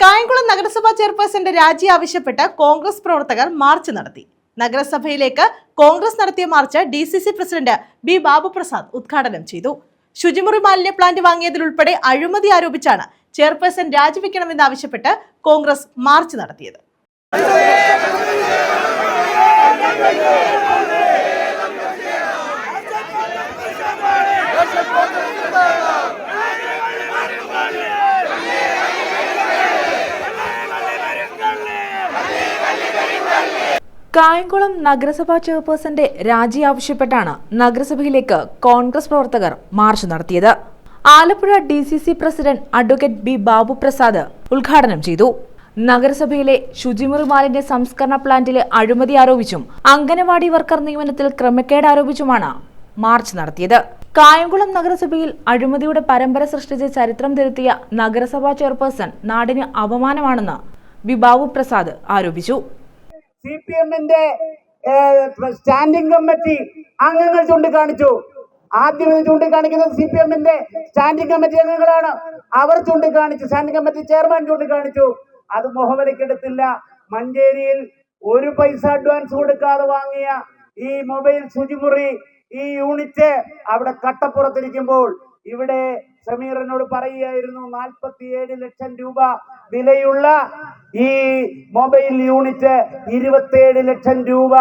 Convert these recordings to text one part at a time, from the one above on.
കായംകുളം നഗരസഭാ ചെയർപേഴ്സന്റെ രാജി ആവശ്യപ്പെട്ട് കോൺഗ്രസ് പ്രവർത്തകർ മാർച്ച് നടത്തി. നഗരസഭയിലേക്ക് കോൺഗ്രസ് നടത്തിയ march D C C president B Babuprasad ഉദ്ഘാടനം ചെയ്തു. ശുചിമുറി മാലിന്യ പ്ലാന്റ് വാങ്ങിയതിലുൾപ്പെടെ അഴിമതി ആരോപിച്ചാണ് ചെയർപേഴ്സൺ രാജിവെക്കണമെന്നാവശ്യപ്പെട്ട് കോൺഗ്രസ് മാർച്ച് നടത്തിയത്. കായംകുളം നഗരസഭാ ചെയർപേഴ്സന്റെ രാജി ആവശ്യപ്പെട്ടാണ് നഗരസഭയിലേക്ക് കോൺഗ്രസ് പ്രവർത്തകർ മാർച്ച് നടത്തിയത്. Alappuzha D C C president advocate B Babu Prasad ഉദ്ഘാടനം ചെയ്തു. നഗരസഭയിലെ ശുചിമുറി മാലിന്യ സംസ്കരണ പ്ലാന്റിലെ അഴിമതി ആരോപിച്ചും അംഗനവാടി വർക്കർ നിയമനത്തിൽ ക്രമക്കേട് ആരോപിച്ചുമാണ് മാർച്ച് നടത്തിയത്. കായംകുളം നഗരസഭയിൽ അഴിമതിയുടെ പരമ്പര സൃഷ്ടിച്ച് ചരിത്രം തിരുത്തിയ നഗരസഭാ ചെയർപേഴ്സൺ നാടിന് അപമാനമാണെന്ന് ബി ബാബു പ്രസാദ് ആരോപിച്ചു. സി പി എമ്മിന്റെ സ്റ്റാൻഡിംഗ് കമ്മിറ്റി അംഗങ്ങൾ ചൂണ്ടിക്കാണിച്ചു. ആദ്യം ഇത് ചൂണ്ടിക്കാണിക്കുന്നത് സി പി എമ്മിന്റെ സ്റ്റാൻഡിംഗ് കമ്മിറ്റി അംഗങ്ങളാണ്. അവർ ചൂണ്ടിക്കാണിച്ചു സ്റ്റാൻഡിംഗ് കമ്മിറ്റി ചെയർമാൻ ചൂണ്ടിക്കാണിച്ചു. അത് മുഖവരക്കെടുത്തില്ല മഞ്ചേരിയിൽ ഒരു പൈസ അഡ്വാൻസ് കൊടുക്കാതെ വാങ്ങിയ ഈ മൊബൈൽ ശുചിമുറി ഈ യൂണിറ്റ് അവിടെ കട്ടപ്പുറത്തിരിക്കുമ്പോൾ ഇവിടെ സമീറിനോട് പറയുകയായിരുന്നു നാൽപ്പത്തിയേഴ് ലക്ഷം രൂപ വിലയുള്ള ഈ മൊബൈൽ യൂണിറ്റ് ഇരുപത്തിയേഴ് ലക്ഷം രൂപ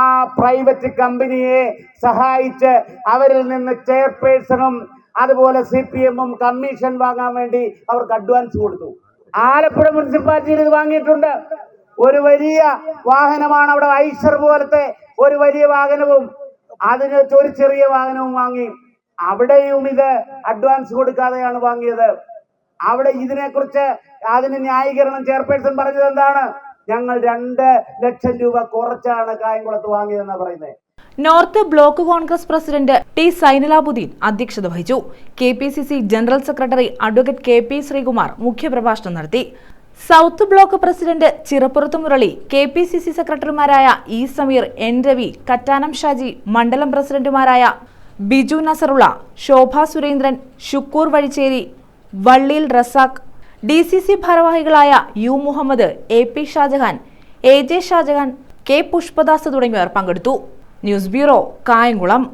ആ പ്രൈവറ്റ് കമ്പനിയെ സഹായിച്ച് അവരിൽ നിന്ന് ചെയർപേഴ്സണും അതുപോലെ സി പി എമ്മും കമ്മീഷൻ വാങ്ങാൻ വേണ്ടി അവർക്ക് അഡ്വാൻസ് കൊടുത്തു. ആലപ്പുഴ മുനിസിപ്പാലിറ്റിയിൽ ഇത് വാങ്ങിയിട്ടുണ്ട്. ഒരു വലിയ വാഹനമാണ് അവിടെ ഐഷർ പോലത്തെ ഒരു വലിയ വാഹനവും അതിന് ഒരു ചെറിയ വാഹനവും വാങ്ങി. അവിടെയും ഇത് അഡ്വാൻസ് കൊടുക്കാതെയാണ് വാങ്ങിയത്. അവിടെ ഇതിനെക്കുറിച്ച് അതിന് ന്യായീകരണം ചെയർപേഴ്സൺ പറഞ്ഞത് എന്താണ്? ഞങ്ങൾ രണ്ട് ലക്ഷം രൂപ കുറച്ചാണ് കായംകുളത്ത് വാങ്ങിയതെന്നാണ് പറയുന്നത് north block Congress president T Sainalabuddeen അധ്യക്ഷത വഹിച്ചു. K P C C general secretary advocate K P Sreekumar മുഖ്യപ്രഭാഷണം നടത്തി. South block president Chirappurath Murali K P C C സെക്രട്ടറിമാരായ ഇ സമീർ എൻ രവി കറ്റാനം ഷാജി മണ്ഡലം പ്രസിഡന്റുമാരായ Biju Nasarulla Shobha Surendran Shukoor Vazhicheri Valliyil Razak D C C ഭാരവാഹികളായ U Muhammad A P Shajahan A J Shajahan K Pushpadas തുടങ്ങിയവർ പങ്കെടുത്തു. News bureau Kayamkulam.